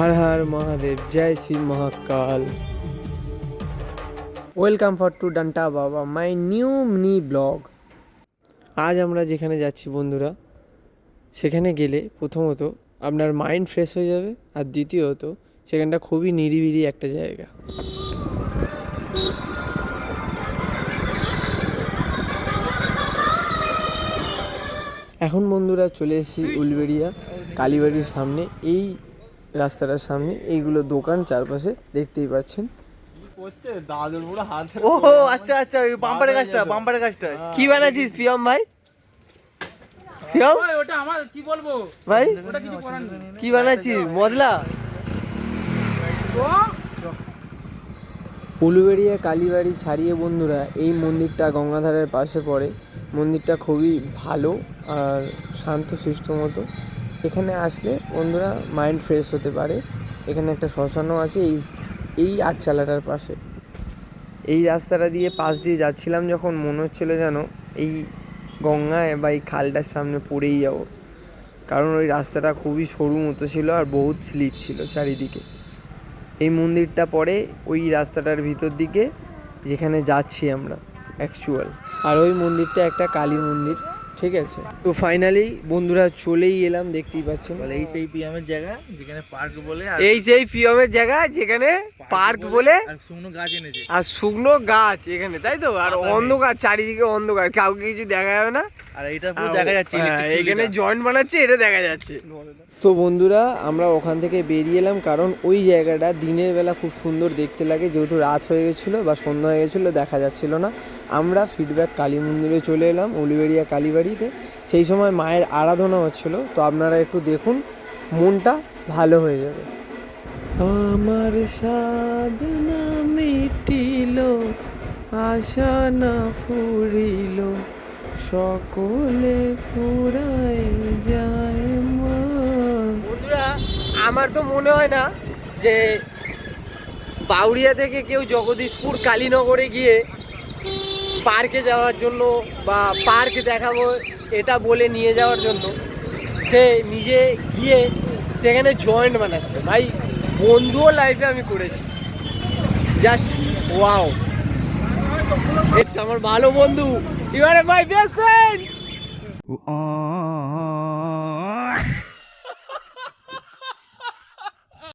Har Har Mahadev, Joy Shri Mahakal. Welcome for to ডান্টা বাবা my new mini blog আজ আমরা যেখানে যাচ্ছি বন্ধুরা, সেখানে গেলে প্রথমত আপনার মাইন্ড ফ্রেশ হয়ে যাবে, আর দ্বিতীয়ত সেখানটা খুবই নিরিবিলি একটা জায়গা। এখন বন্ধুরা চলে এসেছি উলবেড়িয়া, কালীবাড়ির সামনে, এই রাস্তাটার সামনে এইগুলো দোকান চারপাশে দেখতেই পাচ্ছেন। ও আচ্ছা আচ্ছা বাম্পারের গাছটা বাম্পারের গাছটা। কি বানাচ্ছিস পিয়ম ভাই? পিয়ম ওটা আমার কি বলব? ভাই? ওটা কিছু করার নেই। কি বানাচ্ছিস মদলা উলুবেড়িয়া কালীবাড়ি ছাড়িয়ে বন্ধুরা এই মন্দিরটা গঙ্গাধারের পাশে পড়ে। মন্দিরটা খুবই ভালো আর শান্ত শিষ্ট মতো। এখানে আসলে বন্ধুরা মাইন্ড ফ্রেশ হতে পারে। এখানে একটা শ্মশানও আছে, এই এই আটচালাটার পাশে। এই রাস্তাটা দিয়ে পাশ দিয়ে যাচ্ছিলাম যখন মনে হচ্ছিল যেন এই গঙ্গায় বা এই খালটার সামনে পড়েই যাব। কারণ ওই রাস্তাটা খুবই সরু মতো ছিল আর বহুত স্লিপ ছিল চারিদিকে। এই মন্দিরটা পড়ে ওই রাস্তাটার ভিতর দিকে যেখানে যাচ্ছি আমরা অ্যাকচুয়াল আর ওই মন্দিরটা একটা কালী মন্দির। ঠিক আছে। তো ফাইনালি বন্ধুরা চলেই এলাম দেখতেই পাচ্ছেন। এই সেই পিয়ামের জায়গা যেখানে পার্ক বলে আর এই সেই পিয়ামের জায়গা যেখানে পার্ক বলে আর শুকনো গাছ এনেছে। আর শুকনো গাছ এখানে তাই তো? আর অন্ধকার চারিদিকে অন্ধকার কাউকে কিছু দেখা যাবে না। আর এটা পুরো দেখা যাচ্ছে হ্যাঁ, এখানে জয়েন্ট বানাচ্ছে এটা দেখা যাচ্ছে। তো বন্ধুরা, আমরা ওখান থেকে বেরিয়ে এলাম কারণ ওই জায়গাটা দিনের বেলা খুব সুন্দর দেখতে লাগে। যেহেতু রাত হয়ে গেছিল বা সন্ধ্যা হয়ে গেছিল, দেখা যাচ্ছিল না। আমরা ফিডব্যাক কালী মন্দিরে চলে এলাম, উলিবেড়িয়া কালীবাড়িতে। সেই সময় মায়ের আরাধনা হচ্ছিল, তো আপনারা একটু দেখুন, মনটা ভালো হয়ে যাবে। আমার সাধনা মিটিল, আশা না ফুরিল, সকলে ফুরাই যায় মা। আমার তো মনে হয় না যে বাউরিয়া থেকে কেউ জগদীশপুর, কালীনগরে গিয়ে পার্কে যাওয়ার জন্য বা পার্ক দেখাবো এটা বলে নিয়ে যাওয়ার জন্য সে নিজে গিয়ে সেখানে জয়েন্ট বানাচ্ছে। ভাই, বন্ধুও লাইফে আমি করেছি। জাস্ট ওয়াও আমার ভালো বন্ধু। You are my best friend